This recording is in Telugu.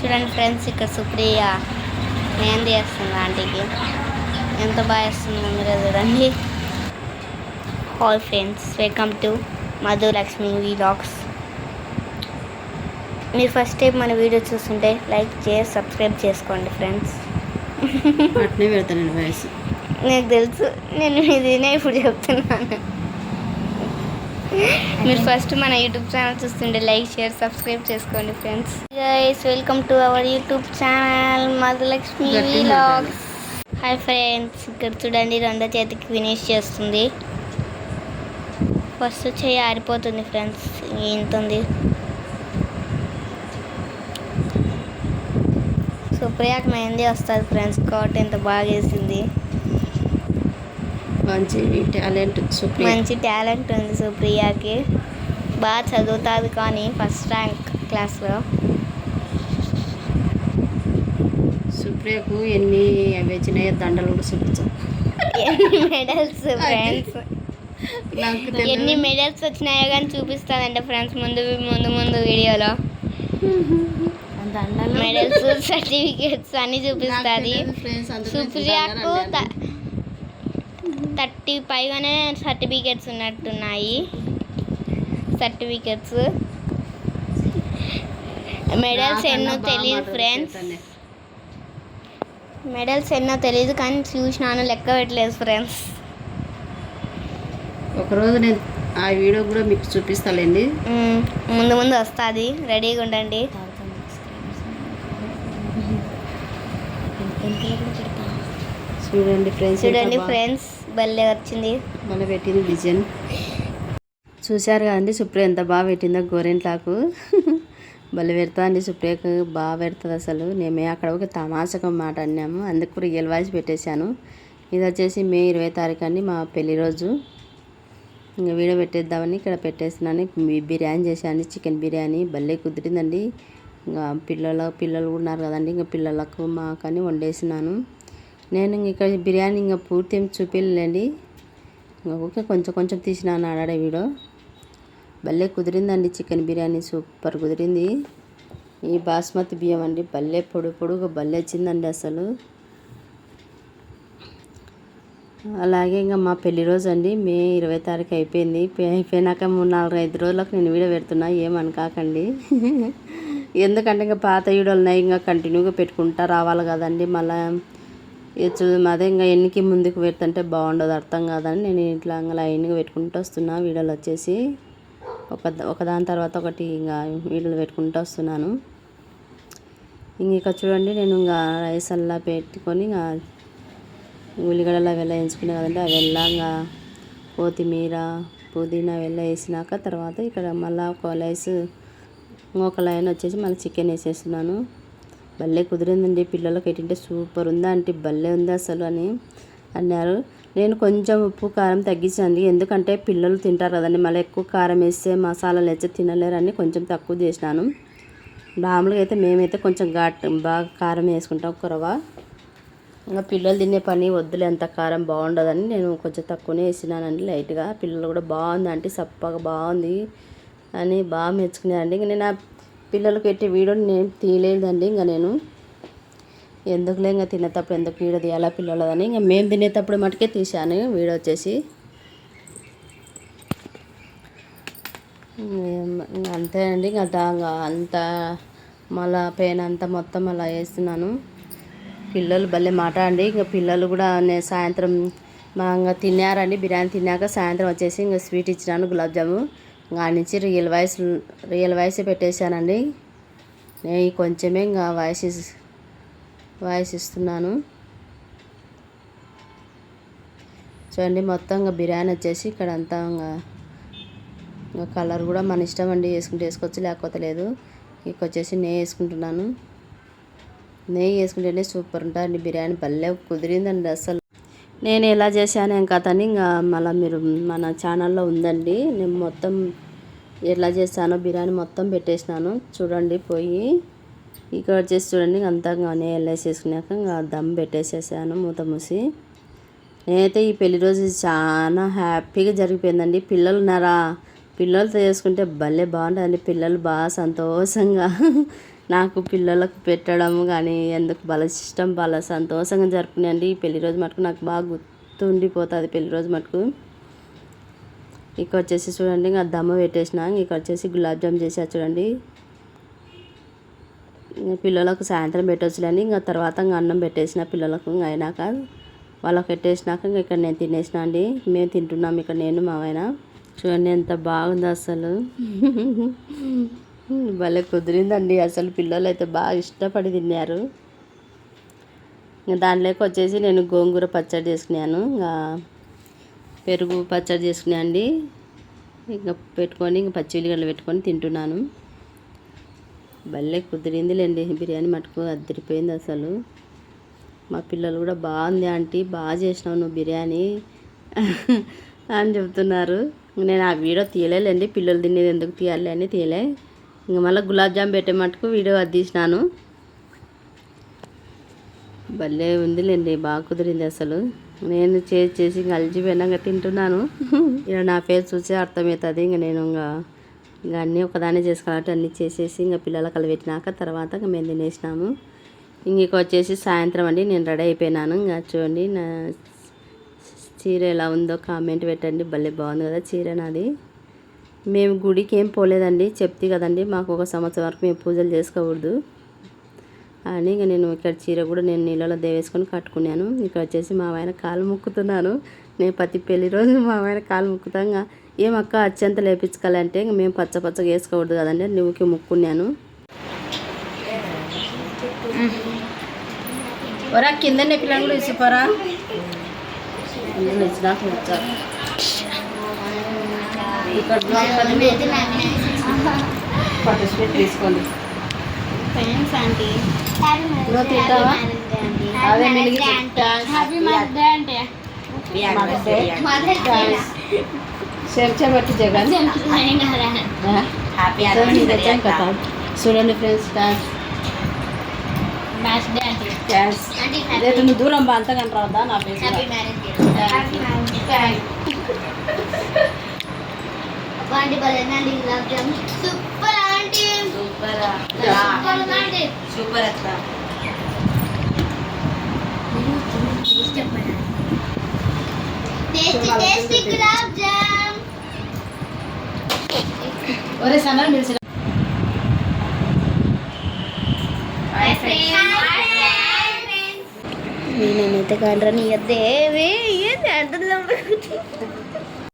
చూడండి ఫ్రెండ్స్ ఇక్కడ సుప్రియ మెహందీ వేస్తుంది ఆంటీకి. ఎంత బాగా వేస్తుంది మీరు చూడండి. Hi friends welcome to Madhu Lakshmi vlogs మీరు ఫస్ట్ టైం మన వీడియో చూస్తుంటే లైక్ చేసి సబ్స్క్రైబ్ చేసుకోండి ఫ్రెండ్స్ అట్నే పెడతానండి వయసు నాకు తెలుసు నేను ఇదినే ఇప్పుడు చెప్తున్నాను. మీరు ఫస్ట్ మన యూట్యూబ్ ఛానల్ చూస్తుంటే లైక్ షేర్ సబ్స్క్రైబ్ చేసుకోండి friends guys welcome to our YouTube channel Madhulakshmi vlogs hi friends ఇక్కడ చూడండి రెండో చేతికి ఫినిష్ చేస్తుంది. ఫస్ట్ చేయి ఆరిపోతుంది ఫ్రెండ్స్ ఇంత ఉంది సుప్రియాకి మెహందీ వస్తుంది ఫ్రెండ్స్ కాబట్టి ఎంత బాగా వేసింది మంచి టాలెంట్ సుప్రియ. మంచి టాలెంట్ ఉంది సుప్రియాకి. బాగా చదువుతుంది కానీ ఫస్ట్ ర్యాంక్ క్లాస్లో. సుప్రియకు ఎన్ని వచ్చినాయో దండలు కూడా చూపించు. ఎన్ని మెడల్స్ ఫ్రెండ్స్. ఎన్ని మెడల్స్ వచ్చినాయో కానీ చూపిస్తుందంట ఫ్రెండ్స్ ముందు ముందు ముందు వీడియోలో. మెడల్స్ సర్టిఫికేట్స్ అన్ని చూపిస్తుంది. సుప్రియాకు. థర్టీ పైగానే సర్టిఫికేట్స్ ఉన్నట్టున్నాయి. సర్టిఫికేట్స్. మెడల్స్ ఎన్నో తెలియదు ఫ్రెండ్స్. మెడల్స్ ఎన్నో తెలియదు కానీ చూసినాను లెక్క పెట్టలేదు ఫ్రెండ్స్. ఒకరోజు నేను ఆ వీడియో కూడా మీకు చూపిస్తాలేండి? ముందు ముందు వస్తుంది. రెడీగా ఉండండి. చూడండి ఫ్రెండ్స్ చూడండి ఫ్రెండ్స్. భలే వచ్చింది. మన పెట్టింది డిజైన్ చూశారు కదండి సుప్రియ ఎంత బాగా పెట్టిందో గోరెంట్లాకు. భలే పెడతా అండి సుప్రియకు బాగా పెడుతుంది అసలు. నేమే అక్కడ ఒక తమాషకం మాట అన్నాము. అందుకు రియల్ వాయిస్ పెట్టేశాను. ఇది వచ్చేసి మే ఇరవై తారీఖు అండి మా పెళ్ళి రోజు. ఇంకా వీడియో పెట్టేద్దామని ఇక్కడ పెట్టేస్తున్నాను. బిర్యానీ చేశాను చికెన్ బిర్యానీ. భలే కుదిరిందండి. ఇంకా పిల్లల పిల్లలు ఉన్నారు కదండి. ఇంకా పిల్లలకు మాకని వండేసినాను. నేను ఇంకా ఇక్కడ బిర్యానీ ఇంకా పూర్తి ఏం చూపించలేండి కొంచెం కొంచెం తీసినాను ఆడాడే వీడియో భలే కుదిరిందండి చికెన్ బిర్యానీ సూపర్ కుదిరింది. ఈ బాస్మతి బియ్యం అండి భలే పొడు పొడుగు భలే వచ్చిందండి అసలు. అలాగే ఇంకా మా పెళ్ళి రోజు అండి మే ఇరవై తారీఖు అయిపోయింది. అయిపోయినాక మూడు నాలుగు ఐదు రోజులకు నేను వీడియో పెడుతున్నా ఏమనుకాకండి ఎందుకంటే ఇంకా పాత వీడియోలు ఉన్నాయి ఇంకా కంటిన్యూగా పెట్టుకుంటా రావాలి కదండి మళ్ళీ. చూ అదే ఇంకా ఎన్నికి ముందుకు పెడుతుంటే బాగుండదు అర్థం కాదని నేను ఇట్లా ఇంకా లైన్గా పెట్టుకుంటూ వస్తున్నా వీడియోలు వచ్చేసి ఒక ఒకదాని తర్వాత ఒకటి ఇంకా వీడియోలు పెట్టుకుంటూ వస్తున్నాను. ఇంక ఇక్కడ చూడండి నేను ఇంకా రైస్ అల్లా పెట్టుకొని ఇంకా ఉల్లిగడ్డలు అవి వేయించుకునే కదండి అవి ఇంకా కొత్తిమీర పుదీనా అవి వేసినాక తర్వాత ఇక్కడ మళ్ళీ ఒక లైస్ ఇంకొక లైన్ వచ్చేసి మళ్ళీ చికెన్ వేసేస్తున్నాను. భలే కుదిరిందండి. పిల్లలకి ఏంటంటే సూపర్ ఉందా అంటే భలే ఉంది అసలు అని అన్నారు. నేను కొంచెం ఉప్పు కారం తగ్గించండి ఎందుకంటే పిల్లలు తింటారు కదండి. మళ్ళీ ఎక్కువ కారం వేస్తే మసాలాలు వేస్తే తినలేరని కొంచెం తక్కువ చేసినాను. మామూలుగా అయితే మేమైతే కొంచెం ఘాట్ బాగా కారం వేసుకుంటాం కురవ. ఇంకా పిల్లలు తినే పని వద్దులే అంత కారం బాగుండదని నేను కొంచెం తక్కువనే వేసినానండి. లైట్గా. పిల్లలు కూడా బాగుంది అంటే సప్పగా బాగుంది అని బాగా మెచ్చుకున్నారండి. ఇంక నేను పిల్లలకు పెట్టే వీడియో నేను తీయలేదండి. ఇంకా నేను ఎందుకులే ఇంకా తినేటప్పుడు ఎందుకు వీడియో తీయాలా పిల్లలదని ఇంకా మేము తినేటప్పుడు మటుకే తీశాను. వీడియో వచ్చేసి అంతే అండి. ఇంకా ఇంకా అంత మళ్ళా పెయిన్ అంతా మొత్తం అలా వేస్తున్నాను. పిల్లలు భలే మాట అండి. ఇంకా పిల్లలు కూడా నేను సాయంత్రం మా ఇంకా తిన్నారండి. బిర్యానీ తిన్నాక సాయంత్రం వచ్చేసి ఇంకా స్వీట్ ఇచ్చినాను గులాబ్ జాము. ఇంకా నుంచి రియల్ వాయిస్ రియల్ వాయిస్ పెట్టేశానండి. నేను కొంచెమే ఇంకా వాయిస్ వాయిస్ ఇస్తున్నాను. చూడండి మొత్తం ఇంకా బిర్యానీ వచ్చేసి ఇక్కడ అంతా ఇంకా ఇంకా కలర్ కూడా మన ఇష్టం అండి. వేసుకుంటే వేసుకోవచ్చు లేకపోతే లేదు. ఇక వచ్చేసి నెయ్యి వేసుకుంటున్నాను. నెయ్యి వేసుకుంటేనే సూపర్ ఉంటుంది బిర్యానీ. భలే కుదిరిందండి అసలు. నేను ఎలా చేశాను ఏం కథని ఇంకా మళ్ళీ మీరు మన ఛానల్లో ఉందండి. నేను మొత్తం ఎలా చేశానో బిర్యానీ మొత్తం పెట్టేసినాను. చూడండి పోయి ఇక్కడ వచ్చేసి చూడండి. అంతా ఇంకా నెయ్యి ఇంకా దమ్ పెట్టేసేసాను మూత మూసి. నేనైతే ఈ పెళ్ళి రోజు చాలా హ్యాపీగా జరిగిపోయిందండి. పిల్లలు ఉన్నారా? పిల్లలతో చేసుకుంటే భలే బాగుంటుంది. పిల్లలు బాగా సంతోషంగా నాకు పిల్లలకు పెట్టడం కానీ ఎందుకు బాగా ఇష్టం బాగా సంతోషంగా జరుపుకునేయండి ఈ పెళ్ళి రోజు మటుకు నాకు బాగా గుర్తుండిపోతుంది. పెళ్ళి రోజు మటుకు ఇక్కడ వచ్చేసి చూడండి ఇంకా దమ్మ పెట్టేసిన ఇక్కడ వచ్చేసి గులాబ్ జామ్ చేసా చూడండి. పిల్లలకు సాయంత్రం పెట్టొచ్చులేండి ఇంకా తర్వాత ఇంకా అన్నం పెట్టేసిన పిల్లలకు ఇంకా అయినాక వాళ్ళకి పెట్టేసినాక ఇంకా ఇక్కడ నేను తినేసిన అండి. మేము తింటున్నాం ఇక్కడ నేను మావైనా చూడండి ఎంత బాగుంది అసలు. భలే కుదిరిందండి. అసలు పిల్లలు అయితే బాగా ఇష్టపడి తిన్నారు. ఇంకా వచ్చేసి నేను గోంగూర పచ్చడి చేసుకున్నాను. ఇంకా పెరుగు పచ్చడి చేసుకున్నా అండి. ఇంకా పెట్టుకొని ఇంకా పచ్చి ఉల్లిగడ్డలు పెట్టుకొని తింటున్నాను. భలే కుదిరింది లేండి బిర్యానీ మటుకు అద్దరిపోయింది అసలు. మా పిల్లలు కూడా బాగుంది ఆంటీ. బాగా చేసినావు నువ్వు బిర్యానీ అని చెప్తున్నారు. నేను ఆ వీడియో తీయలేండి పిల్లలు తినేది ఎందుకు తీయాలి అని తీయలే. ఇంకా మళ్ళీ గులాబ్ జామ్ పెట్టే మటుకు వీడియో అది తీసినాను. భలే ఉందిలేండి బాగా కుదిరింది అసలు. నేను చేసి చేసి ఇంకా అలసిపోయినాక తింటున్నాను. ఇక నా పేరు చూసే అర్థమవుతుంది. ఇంకా నేను ఇంకా ఇంకా అన్నీ ఒకదాన్ని చేసుకోవాలంటే అన్నీ చేసేసి ఇంకా పిల్లలకు కలిపెట్టినాక తర్వాత ఇంకా మేము తినేసినాము. ఇంక వచ్చేసి సాయంత్రం అండి. నేను రెడీ అయిపోయినాను. ఇంకా చూడండి నా చీర ఎలా ఉందో కామెంట్ పెట్టండి. భలే బాగుంది కదా చీర నాది. మేము గుడికి ఏం పోలేదండి. చెప్తే కదండి మాకు ఒక సంవత్సరం వరకు మేము పూజలు చేసుకోకూడదు. అని ఇంకా నేను ఇక్కడ చీర కూడా నేను నీళ్ళలో దేవేసుకొని కట్టుకున్నాను. ఇక్కడ వచ్చేసి మా ఆయన కాలు ముక్కుతున్నాను. నేను ప్రతి పెళ్ళి రోజు మా ఆయన కాలు ముక్కుతాంగా ఇంకా ఏమక్క అత్యంత లేపించుకోవాలంటే ఇంక మేము పచ్చ పచ్చగా వేసుకోకూడదు కదండి నువ్వుకి ముక్కున్నాను. ఒరా కింద పిల్లలు కూడా ఇసిపోరా. ఇచ్చినాక వచ్చారు ఇక్కడ పార్టిసిపేట్ తీసుకోండి ఫ్రెండ్స్ ఆంటీ నువ్వు తింటావా? అదే మిలిగి హ్యాపీ మదర్ అంటే. చేర్చబట్టి జగన్ హ్యాపీ కదా. చూడండి ఫ్రెండ్స్ డాన్స్ రేపు నువ్వు దూరం బా అంతకంటే రావద్దా నా face happy marriage gulab jam super aunty super super aunty super అత్త టేస్టీ టేస్టీ గులాబ్ జామ్ ఒరే సన్న మిల్సి నేనైతే కండ్రని నీ ఏంది అర్థం